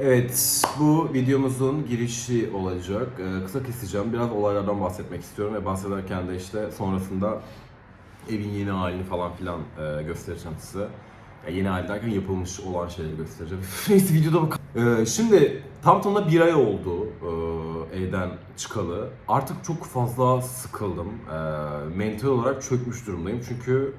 Evet, bu videomuzun girişi olacak. Ee, kısa keseceğim. Biraz olaylardan bahsetmek istiyorum ve bahsederken de işte sonrasında evin yeni halini falan filan e, göstereceğim size. Ya yeni hali derken yapılmış olan şeyleri göstereceğim. Neyse videoda bak. Ee, şimdi tam tamına bir ay oldu e, evden çıkalı. Artık çok fazla sıkıldım. Ee, mental olarak çökmüş durumdayım çünkü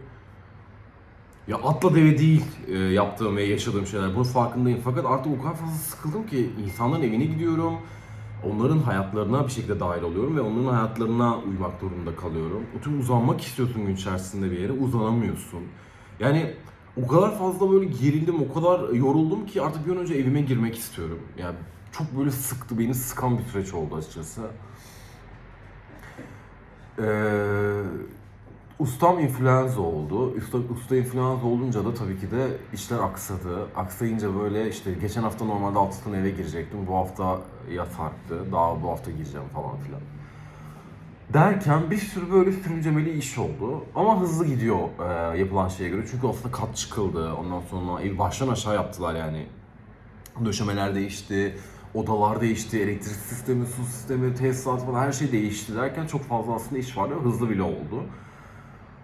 ya atla deve değil e, yaptığım ve yaşadığım şeyler. Bunun farkındayım. Fakat artık o kadar fazla sıkıldım ki insanların evine gidiyorum. Onların hayatlarına bir şekilde dahil oluyorum ve onların hayatlarına uymak durumunda kalıyorum. Oturup uzanmak istiyorsun gün içerisinde bir yere, uzanamıyorsun. Yani o kadar fazla böyle gerildim, o kadar yoruldum ki artık bir an önce evime girmek istiyorum. Yani çok böyle sıktı, beni sıkan bir süreç oldu açıkçası. Eee Ustam influenza oldu. Usta, usta influenza olunca da tabii ki de işler aksadı. Aksayınca böyle işte geçen hafta normalde altısına eve girecektim. Bu hafta ya sarktı. Daha bu hafta gireceğim falan filan. Derken bir sürü böyle sürüncemeli iş oldu. Ama hızlı gidiyor e, yapılan şeye göre. Çünkü aslında kat çıkıldı. Ondan sonra ev baştan aşağı yaptılar yani. Döşemeler değişti. Odalar değişti, elektrik sistemi, su sistemi, tesisat falan her şey değişti derken çok fazla aslında iş vardı ve hızlı bile oldu.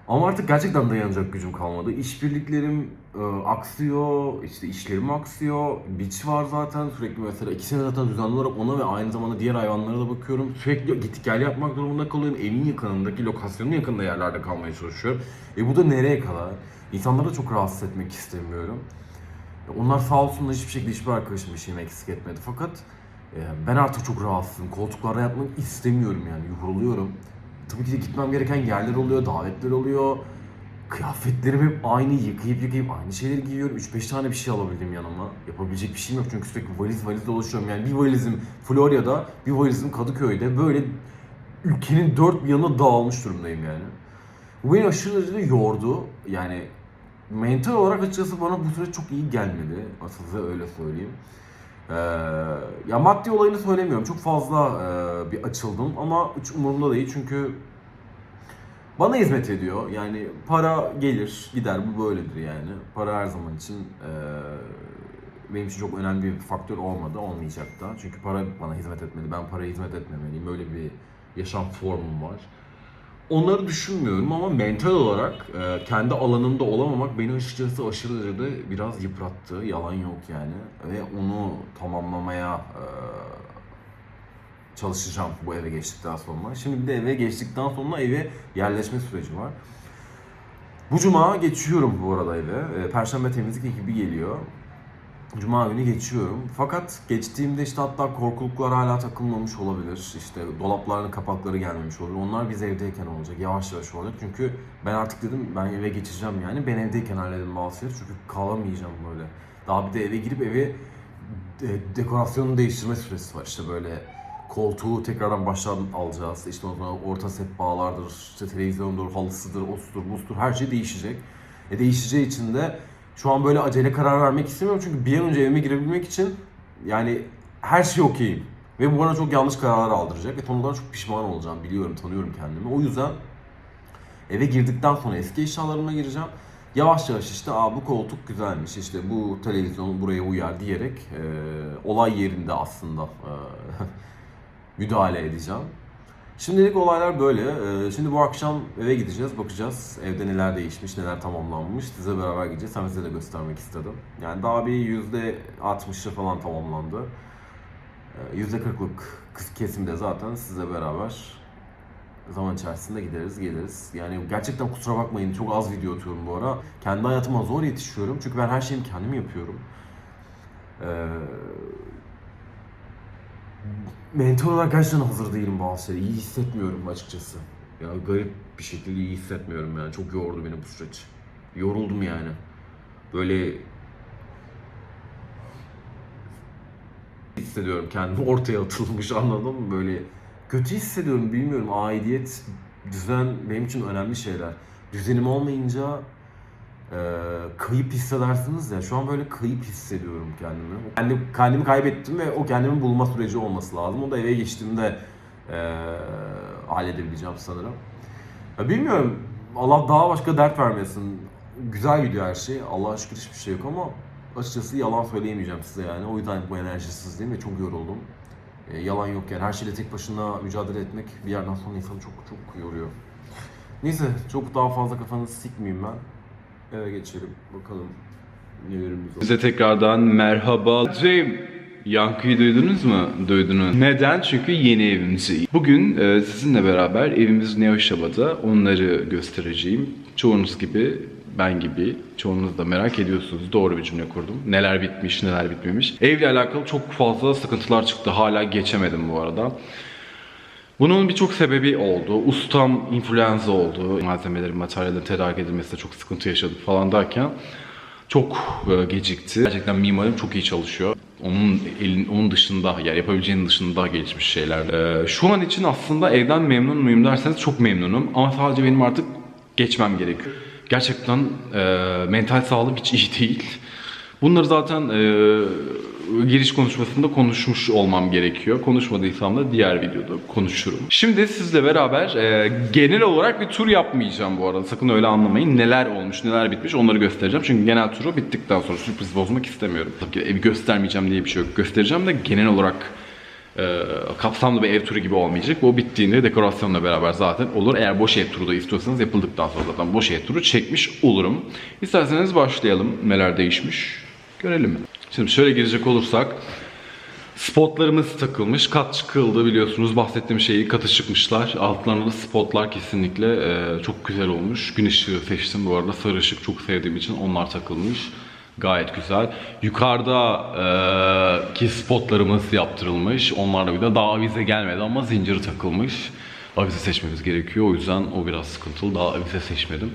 Ama artık gerçekten dayanacak gücüm kalmadı. İşbirliklerim e, aksıyor, işte işlerim aksıyor. Biç var zaten sürekli mesela iki sene zaten düzenli olarak ona ve aynı zamanda diğer hayvanlara da bakıyorum. Sürekli git gel yapmak durumunda kalıyorum. Evin yakınındaki, lokasyonun yakında yerlerde kalmaya çalışıyorum. E bu da nereye kadar? İnsanları da çok rahatsız etmek istemiyorum. Onlar sağ olsunlar hiçbir şekilde hiçbir arkadaşım işimi eksik etmedi. Fakat e, ben artık çok rahatsızım. Koltuklarda yatmak istemiyorum yani. Yoruluyorum. Tabii ki de gitmem gereken yerler oluyor, davetler oluyor. Kıyafetlerim hep aynı, yıkayıp yıkayıp aynı şeyleri giyiyorum. 3-5 tane bir şey alabildim yanıma. Yapabilecek bir şeyim yok çünkü sürekli valiz valiz dolaşıyorum. Yani bir valizim Florya'da, bir valizim Kadıköy'de. Böyle ülkenin dört bir yanına dağılmış durumdayım yani. Bu beni aşırı derecede yordu. Yani mental olarak açıkçası bana bu süreç çok iyi gelmedi. Asıl öyle söyleyeyim. Ee, ya maddi olayını söylemiyorum. Çok fazla e, bir açıldım ama hiç umurumda değil çünkü bana hizmet ediyor. Yani para gelir, gider. Bu böyledir yani. Para her zaman için e, benim için çok önemli bir faktör olmadı, olmayacak da. Çünkü para bana hizmet etmeli. Ben paraya hizmet etmemeliyim. Böyle bir yaşam formum var. Onları düşünmüyorum ama mental olarak e, kendi alanımda olamamak beni açıkçası aşırı derecede biraz yıprattı. Yalan yok yani. Ve onu tamamlamaya e, çalışacağım bu eve geçtikten sonra. Şimdi bir de eve geçtikten sonra eve yerleşme süreci var. Bu cuma geçiyorum bu arada eve. E, Perşembe temizlik ekibi geliyor. Cuma günü geçiyorum. Fakat geçtiğimde işte hatta korkuluklar hala takılmamış olabilir. İşte dolapların kapakları gelmemiş olabilir. Onlar biz evdeyken olacak. Yavaş yavaş olacak. Çünkü ben artık dedim ben eve geçeceğim yani. Ben evdeyken halledim bazı şeyleri. Çünkü kalamayacağım böyle. Daha bir de eve girip evi de, dekorasyonu değiştirme süresi var. İşte böyle koltuğu tekrardan baştan alacağız. İşte o zaman orta sehpalardır, işte televizyondur, halısıdır, osudur, bustur her şey değişecek. E değişeceği için de şu an böyle acele karar vermek istemiyorum çünkü bir an önce evime girebilmek için yani her şey okeyim. Ve bu bana çok yanlış kararlar aldıracak ve sonradan çok pişman olacağım biliyorum, tanıyorum kendimi. O yüzden eve girdikten sonra eski eşyalarıma gireceğim. Yavaş yavaş işte Aa, bu koltuk güzelmiş, işte bu televizyon buraya uyar diyerek e, olay yerinde aslında e, müdahale edeceğim. Şimdilik olaylar böyle. Ee, Şimdi bu akşam eve gideceğiz, bakacağız. Evde neler değişmiş, neler tamamlanmış. Size beraber gideceğiz. Hem size de göstermek istedim. Yani daha bir yüzde 60'ı falan tamamlandı. Ee, Yüzde 40'lık kesimde zaten sizle beraber zaman içerisinde gideriz, geliriz. Yani gerçekten kusura bakmayın çok az video atıyorum bu ara. Kendi hayatıma zor yetişiyorum. Çünkü ben her şeyimi kendim yapıyorum. Ee, mental olarak gerçekten hazır değilim bazı şeylere. İyi hissetmiyorum açıkçası. Ya garip bir şekilde iyi hissetmiyorum yani. Çok yordu beni bu süreç. Yoruldum yani. Böyle hissediyorum kendimi ortaya atılmış anladın mı? Böyle kötü hissediyorum bilmiyorum. Aidiyet, düzen benim için önemli şeyler. Düzenim olmayınca e, kayıp hissedersiniz ya. Şu an böyle kayıp hissediyorum kendimi. Kendim, kendimi kaybettim ve o kendimi bulma süreci olması lazım. O da eve geçtiğimde e, halledebileceğim sanırım. Ya bilmiyorum. Allah daha başka dert vermesin. Güzel gidiyor her şey. Allah'a şükür hiçbir şey yok ama açıkçası yalan söyleyemeyeceğim size yani. O yüzden bu enerjisizliğim ve çok yoruldum. E, yalan yok yani her şeyle tek başına mücadele etmek bir yerden sonra insanı çok çok yoruyor. Neyse çok daha fazla kafanızı sikmeyeyim ben. Eve geçelim bakalım nelerimiz var. Size tekrardan merhaba. Cem, Yankıyı duydunuz mu? Duydunuz. Neden? Çünkü yeni evimizi. Bugün e, sizinle beraber evimiz Neoşaba'da onları göstereceğim. Çoğunuz gibi, ben gibi, çoğunuz da merak ediyorsunuz. Doğru bir cümle kurdum. Neler bitmiş, neler bitmemiş. Evle alakalı çok fazla sıkıntılar çıktı. Hala geçemedim bu arada. Bunun birçok sebebi oldu. Ustam influenza oldu. Malzemelerin, materyallerin tedarik edilmesinde çok sıkıntı yaşadık falan derken çok e, gecikti. Gerçekten mimarım çok iyi çalışıyor. Onun elin, onun dışında yani yapabileceğinin dışında gelişmiş şeyler. E, şu an için aslında evden memnun muyum derseniz çok memnunum. Ama sadece benim artık geçmem gerekiyor. Gerçekten e, mental sağlığım hiç iyi değil. Bunları zaten e, giriş konuşmasında konuşmuş olmam gerekiyor. Konuşmadıysam da diğer videoda konuşurum. Şimdi sizle beraber e, genel olarak bir tur yapmayacağım bu arada. Sakın öyle anlamayın. Neler olmuş, neler bitmiş onları göstereceğim. Çünkü genel turu bittikten sonra sürpriz bozmak istemiyorum. Tabii ki evi göstermeyeceğim diye bir şey yok. Göstereceğim de genel olarak e, kapsamlı bir ev turu gibi olmayacak. Bu bittiğinde dekorasyonla beraber zaten olur. Eğer boş ev turu da istiyorsanız yapıldıktan sonra zaten boş ev turu çekmiş olurum. İsterseniz başlayalım. Neler değişmiş görelim. Şimdi şöyle girecek olursak Spotlarımız takılmış. Kat çıkıldı biliyorsunuz. Bahsettiğim şeyi katı çıkmışlar. Altlarında da spotlar kesinlikle e, çok güzel olmuş. Gün ışığı seçtim bu arada. Sarı ışık çok sevdiğim için onlar takılmış. Gayet güzel. Yukarıda e, ki spotlarımız yaptırılmış. Onlarla bir de daha avize gelmedi ama zinciri takılmış. Avize seçmemiz gerekiyor. O yüzden o biraz sıkıntılı. Daha avize seçmedim.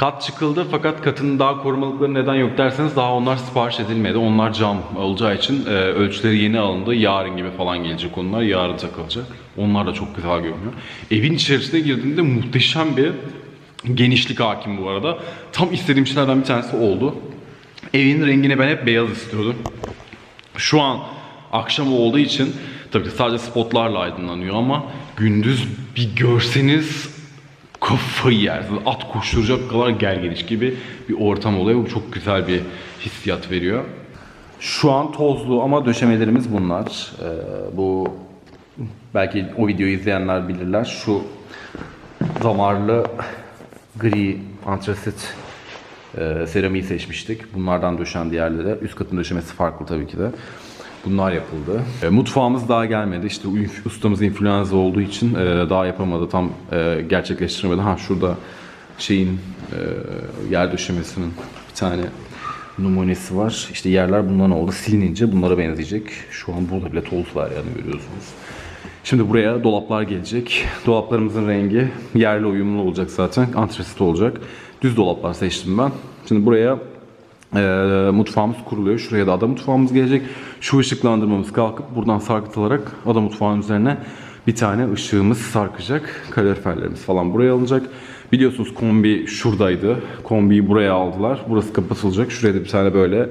Kat çıkıldı fakat katın daha korumalıkları neden yok derseniz daha onlar sipariş edilmedi. Onlar cam olacağı için e, ölçüleri yeni alındı. Yarın gibi falan gelecek onlar. Yarın takılacak. Onlar da çok güzel görünüyor. Evin içerisine girdiğinde muhteşem bir genişlik hakim bu arada. Tam istediğim şeylerden bir tanesi oldu. Evin rengini ben hep beyaz istiyordum. Şu an akşam olduğu için tabii ki sadece spotlarla aydınlanıyor ama gündüz bir görseniz kafayı yersiniz. At koşturacak kadar gergeliş gibi bir ortam oluyor. Bu çok güzel bir hissiyat veriyor. Şu an tozlu ama döşemelerimiz bunlar. Ee, bu belki o videoyu izleyenler bilirler. Şu damarlı gri antrasit e, seramiği seçmiştik. Bunlardan döşen diğerleri. Üst katın döşemesi farklı tabii ki de. Bunlar yapıldı. E, mutfağımız daha gelmedi. İşte ustamız influenza olduğu için e, daha yapamadı. Tam e, gerçekleştiremedi. Ha şurada şeyin e, yer döşemesinin bir tane numunesi var. İşte yerler bundan oldu. Silinince bunlara benzeyecek. Şu an burada bile toz var yani görüyorsunuz. Şimdi buraya dolaplar gelecek. Dolaplarımızın rengi yerle uyumlu olacak zaten. Antresit olacak. Düz dolaplar seçtim ben. Şimdi buraya e, mutfağımız kuruluyor. Şuraya da ada mutfağımız gelecek. Şu ışıklandırmamız kalkıp buradan sarkıtılarak ada mutfağının üzerine bir tane ışığımız sarkacak. Kaloriferlerimiz falan buraya alınacak. Biliyorsunuz kombi şuradaydı. Kombiyi buraya aldılar. Burası kapatılacak. Şuraya da bir tane böyle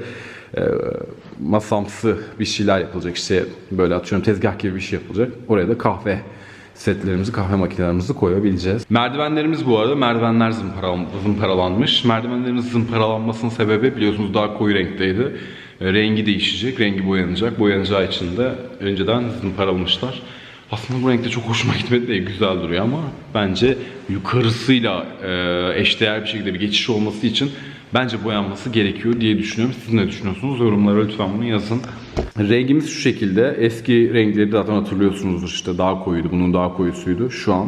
e, masamsı bir şeyler yapılacak. İşte böyle atıyorum tezgah gibi bir şey yapılacak. Oraya da kahve setlerimizi, kahve makinelerimizi koyabileceğiz. Merdivenlerimiz bu arada merdivenler zımparal- zımparalanmış. Merdivenlerimiz zımparalanmasının sebebi biliyorsunuz daha koyu renkteydi. E, Rengi değişecek, rengi boyanacak. Boyanacağı için de önceden zımparalamışlar. Aslında bu renkte çok hoşuma gitmedi de güzel duruyor ama bence yukarısıyla e, eşdeğer bir şekilde bir geçiş olması için bence boyanması gerekiyor diye düşünüyorum. Siz ne düşünüyorsunuz? Yorumlara lütfen bunu yazın. Rengimiz şu şekilde. Eski renkleri zaten hatırlıyorsunuzdur işte daha koyuydu. Bunun daha koyusuydu. Şu an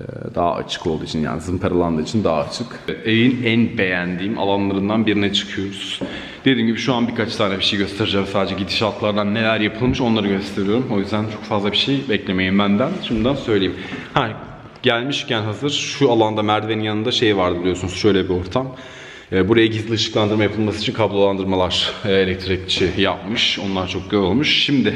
e, daha açık olduğu için yani zımparalandığı için daha açık. Evin en beğendiğim alanlarından birine çıkıyoruz. Dediğim gibi şu an birkaç tane bir şey göstereceğim. Sadece gidişatlardan neler yapılmış onları gösteriyorum. O yüzden çok fazla bir şey beklemeyin benden. Şimdiden söyleyeyim. Ha, gelmişken hazır şu alanda merdivenin yanında şey vardı biliyorsunuz şöyle bir ortam. E, Buraya gizli ışıklandırma yapılması için kablolandırmalar e, elektrikçi yapmış. Onlar çok güzel olmuş. Şimdi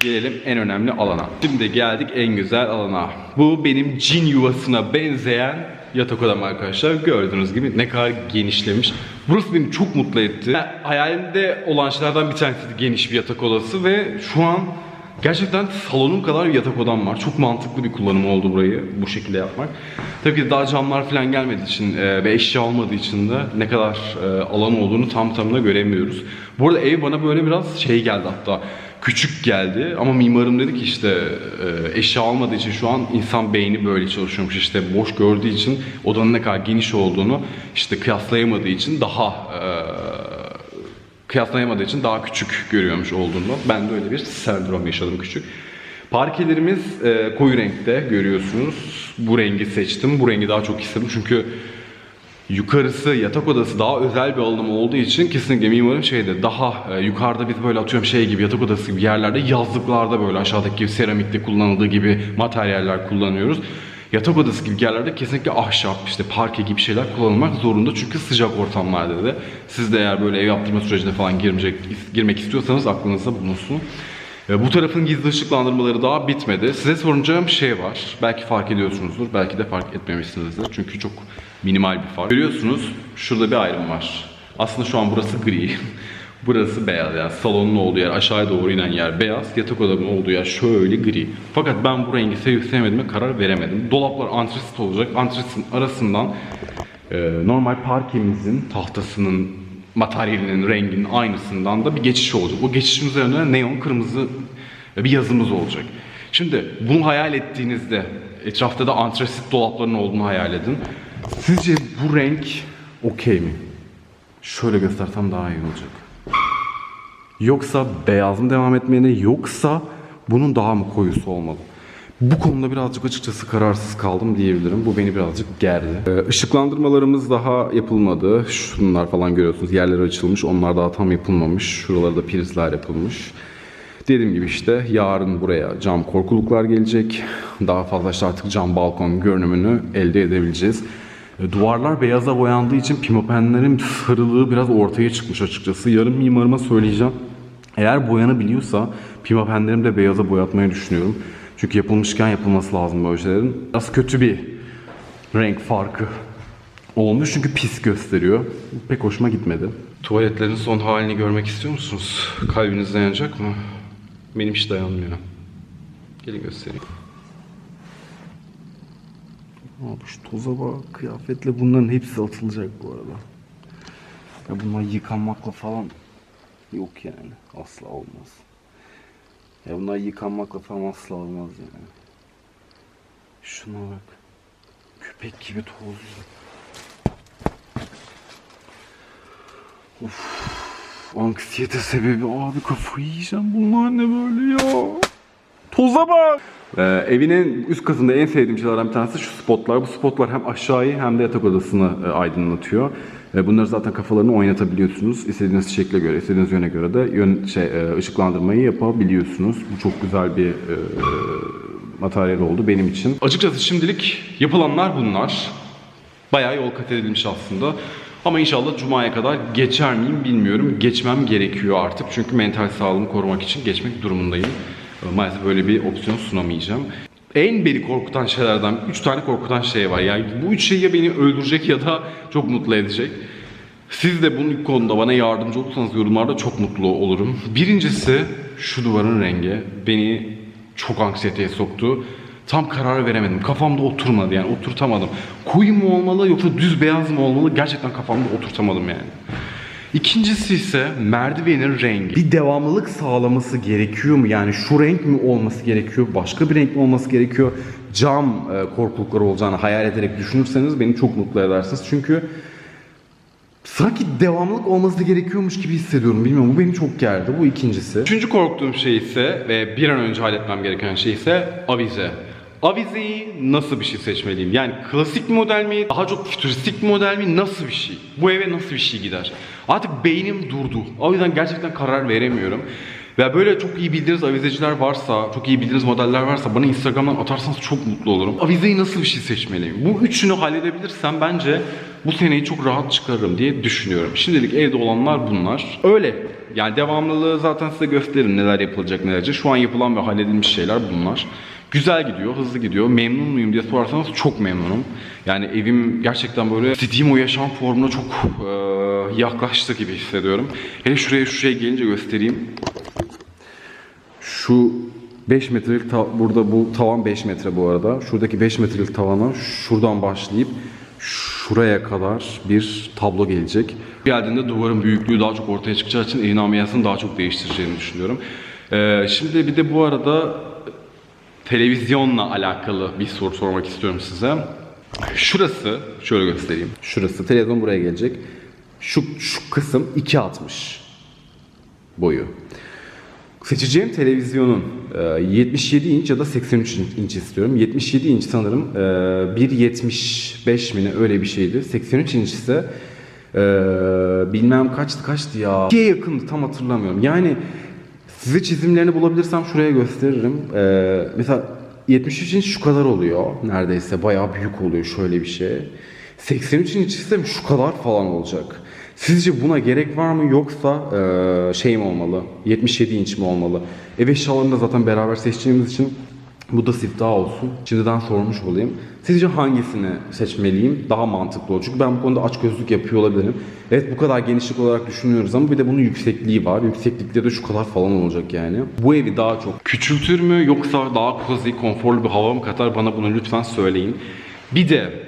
gelelim en önemli alana. Şimdi geldik en güzel alana. Bu benim cin yuvasına benzeyen yatak odam arkadaşlar. Gördüğünüz gibi ne kadar genişlemiş. Burası beni çok mutlu etti. Hayalimde olan şeylerden bir tanesi geniş bir yatak odası ve şu an Gerçekten salonum kadar bir yatak odam var. Çok mantıklı bir kullanım oldu burayı bu şekilde yapmak. Tabii ki daha camlar falan gelmediği için e, ve eşya olmadığı için de ne kadar e, alan olduğunu tam tamına göremiyoruz. Bu arada ev bana böyle biraz şey geldi hatta küçük geldi ama mimarım dedi ki işte e, eşya olmadığı için şu an insan beyni böyle çalışıyormuş işte boş gördüğü için odanın ne kadar geniş olduğunu işte kıyaslayamadığı için daha e, kıyaslayamadığı için daha küçük görüyormuş olduğunu. Ben de öyle bir sendrom yaşadım küçük. Parkelerimiz e, koyu renkte görüyorsunuz. Bu rengi seçtim. Bu rengi daha çok istedim çünkü yukarısı yatak odası daha özel bir alanım olduğu için kesinlikle mimarın şeyde daha e, yukarıda biz böyle atıyorum şey gibi yatak odası gibi yerlerde yazlıklarda böyle aşağıdaki gibi seramikte kullanıldığı gibi materyaller kullanıyoruz. Yatak odası gibi yerlerde kesinlikle ahşap, işte parke gibi şeyler kullanılmak zorunda çünkü sıcak ortamlarda da. Siz de eğer böyle ev yaptırma sürecine falan girmeyecek, girmek istiyorsanız aklınızda bulunsun. E, Bu tarafın gizli ışıklandırmaları daha bitmedi. Size soracağım şey var. Belki fark ediyorsunuzdur, belki de fark etmemişsinizdir. Çünkü çok minimal bir fark. Görüyorsunuz, şurada bir ayrım var. Aslında şu an burası gri. burası beyaz yani salonun olduğu yer, aşağıya doğru inen yer beyaz, yatak odamın olduğu yer şöyle gri. Fakat ben bu rengi sevip sevmediğime karar veremedim. Dolaplar antrasit olacak. Antrasitin arasından e, normal parkemizin tahtasının materyalinin renginin aynısından da bir geçiş olacak. O geçişin üzerine neon kırmızı bir yazımız olacak. Şimdi bunu hayal ettiğinizde etrafta da antrasit dolapların olduğunu hayal edin. Sizce bu renk okey mi? Şöyle göstersem daha iyi olacak. Yoksa beyaz mı devam etmeli yoksa bunun daha mı koyusu olmalı? Bu konuda birazcık açıkçası kararsız kaldım diyebilirim. Bu beni birazcık gerdi. Ee, ışıklandırmalarımız daha yapılmadı. Şunlar falan görüyorsunuz. Yerleri açılmış. Onlar daha tam yapılmamış. Şuralarda prizler yapılmış. Dediğim gibi işte yarın buraya cam korkuluklar gelecek. Daha fazla işte artık cam balkon görünümünü elde edebileceğiz. E, Duvarlar beyaza boyandığı için pimapenlerin sarılığı biraz ortaya çıkmış açıkçası. Yarın mimarıma söyleyeceğim. Eğer boyanabiliyorsa pimapenlerimi de beyaza boyatmayı düşünüyorum. Çünkü yapılmışken yapılması lazım böyle şeylerin. Biraz kötü bir renk farkı olmuş çünkü pis gösteriyor. Pek hoşuma gitmedi. Tuvaletlerin son halini görmek istiyor musunuz? Kalbiniz dayanacak mı? Benim hiç dayanmıyor. Gelin göstereyim. Abi şu toza bak, kıyafetle bunların hepsi atılacak bu arada. Ya bunlar yıkanmakla falan yok yani. Asla olmaz. Ya bunlar yıkanmakla falan asla olmaz yani. Şuna bak. Köpek gibi tozlu. Of. Anksiyete sebebi abi kafayı yiyeceğim. Bunlar ne böyle ya? Toza bak. Ee, evinin üst katında en sevdiğim şeylerden bir tanesi şu spotlar. Bu spotlar hem aşağıyı hem de yatak odasını e, aydınlatıyor. E, bunları zaten kafalarını oynatabiliyorsunuz. İstediğiniz şekle göre, istediğiniz yöne göre de yön, şey, e, ışıklandırmayı yapabiliyorsunuz. Bu çok güzel bir e, materyal oldu benim için. Açıkçası şimdilik yapılanlar bunlar. Bayağı yol kat edilmiş aslında. Ama inşallah Cuma'ya kadar geçer miyim bilmiyorum. Geçmem gerekiyor artık. Çünkü mental sağlığımı korumak için geçmek durumundayım. Maalesef böyle bir opsiyon sunamayacağım. En beni korkutan şeylerden 3 tane korkutan şey var. Yani bu üç şey ya beni öldürecek ya da çok mutlu edecek. Siz de bunun konuda bana yardımcı olursanız yorumlarda çok mutlu olurum. Birincisi şu duvarın rengi beni çok anksiyeteye soktu. Tam karar veremedim. Kafamda oturmadı yani oturtamadım. Koyu mu olmalı yoksa düz beyaz mı olmalı gerçekten kafamda oturtamadım yani. İkincisi ise merdivenin rengi. Bir devamlılık sağlaması gerekiyor mu? Yani şu renk mi olması gerekiyor? Başka bir renk mi olması gerekiyor? Cam e, korkulukları olacağını hayal ederek düşünürseniz beni çok mutlu edersiniz. Çünkü sanki devamlılık olması gerekiyormuş gibi hissediyorum. Bilmiyorum bu beni çok gerdi. Bu ikincisi. Üçüncü korktuğum şey ise ve bir an önce halletmem gereken şey ise avize. Avizeyi nasıl bir şey seçmeliyim? Yani klasik model mi? Daha çok fütüristik model mi? Nasıl bir şey? Bu eve nasıl bir şey gider? Artık beynim durdu. O yüzden gerçekten karar veremiyorum. Ve böyle çok iyi bildiğiniz avizeciler varsa, çok iyi bildiğiniz modeller varsa bana Instagram'dan atarsanız çok mutlu olurum. Avizeyi nasıl bir şey seçmeliyim? Bu üçünü halledebilirsem bence bu seneyi çok rahat çıkarırım diye düşünüyorum. Şimdilik evde olanlar bunlar. Öyle. Yani devamlılığı zaten size gösteririm neler yapılacak nelerce. Şu an yapılan ve halledilmiş şeyler bunlar. Güzel gidiyor, hızlı gidiyor. Memnun muyum diye sorarsanız çok memnunum. Yani evim gerçekten böyle istediğim o yaşam formuna çok e, yaklaştı gibi hissediyorum. Hele şuraya şuraya gelince göstereyim. Şu 5 metrelik burada bu tavan 5 metre bu arada. Şuradaki 5 metrelik tavana şuradan başlayıp şuraya kadar bir tablo gelecek. Geldiğinde duvarın büyüklüğü daha çok ortaya çıkacağı için evin ambiyansını daha çok değiştireceğini düşünüyorum. Ee, şimdi bir de bu arada televizyonla alakalı bir soru sormak istiyorum size. Şurası, şöyle göstereyim. Şurası, televizyon buraya gelecek. Şu, şu kısım 2.60 boyu. Seçeceğim televizyonun e, 77 inç ya da 83 inç istiyorum. 77 inç sanırım e, 1.75 mi ne öyle bir şeydi. 83 inç ise e, bilmem kaçtı kaçtı ya. 2'ye yakındı tam hatırlamıyorum. Yani size çizimlerini bulabilirsem şuraya gösteririm. E, mesela 73 inç şu kadar oluyor neredeyse. Bayağı büyük oluyor şöyle bir şey. 83 inç ise şu kadar falan olacak. Sizce buna gerek var mı yoksa eee, şey mi olmalı? 77 inç mi olmalı? Ev eşyalarını da zaten beraber seçeceğimiz için bu da siftah olsun. Şimdiden sormuş olayım. Sizce hangisini seçmeliyim? Daha mantıklı olur. Çünkü ben bu konuda aç gözlük yapıyor olabilirim. Evet bu kadar genişlik olarak düşünüyoruz ama bir de bunun yüksekliği var. Yükseklikleri de şu kadar falan olacak yani. Bu evi daha çok küçültür mü yoksa daha cozy, konforlu bir hava mı katar? Bana bunu lütfen söyleyin. Bir de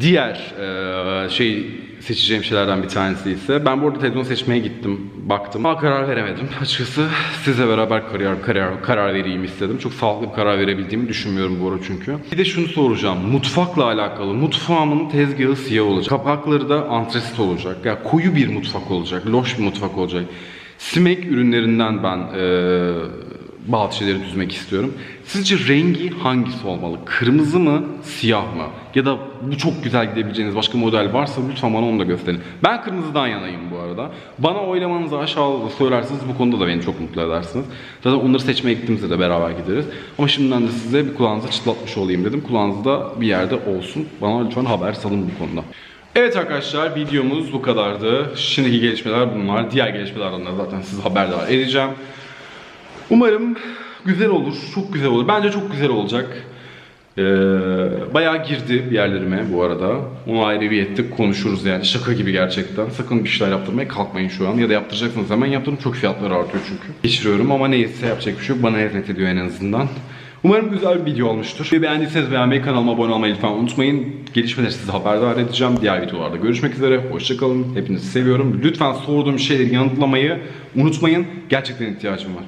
Diğer eee, şey seçeceğim şeylerden bir tanesi ise ben bu arada televizyon seçmeye gittim, baktım. Ama karar veremedim. Açıkçası size beraber karar, karar, karar vereyim istedim. Çok sağlıklı bir karar verebildiğimi düşünmüyorum bu arada çünkü. Bir de şunu soracağım. Mutfakla alakalı. Mutfağımın tezgahı siyah olacak. Kapakları da antresit olacak. Yani koyu bir mutfak olacak. Loş bir mutfak olacak. Simek ürünlerinden ben eee bazı şeyleri düzmek istiyorum. Sizce rengi hangisi olmalı? Kırmızı mı, siyah mı? Ya da bu çok güzel gidebileceğiniz başka model varsa lütfen bana onu da gösterin. Ben kırmızıdan yanayım bu arada. Bana oylamanızı aşağıda söylerseniz bu konuda da beni çok mutlu edersiniz. Zaten onları seçmeye gittiğimizde de beraber gideriz. Ama şimdiden de size bir kulağınıza çıtlatmış olayım dedim. Kulağınızda bir yerde olsun. Bana lütfen haber salın bu konuda. Evet arkadaşlar videomuz bu kadardı. Şimdiki gelişmeler bunlar. Diğer gelişmelerden de zaten sizi haberdar edeceğim. Umarım güzel olur, çok güzel olur. Bence çok güzel olacak. Ee, bayağı girdi yerlerime bu arada. Onu ayrı bir ettik, konuşuruz yani. Şaka gibi gerçekten. Sakın bir şeyler yaptırmaya kalkmayın şu an. Ya da yaptıracaksınız hemen yaptırın. Çok fiyatları artıyor çünkü. Geçiriyorum ama neyse yapacak bir şey yok. Bana hizmet ediyor en azından. Umarım güzel bir video olmuştur. Ve beğendiyseniz beğenmeyi, kanalıma abone olmayı lütfen unutmayın. Gelişmeleri sizi haberdar edeceğim. Diğer videolarda görüşmek üzere. Hoşçakalın. Hepinizi seviyorum. Lütfen sorduğum şeyleri yanıtlamayı unutmayın. Gerçekten ihtiyacım var.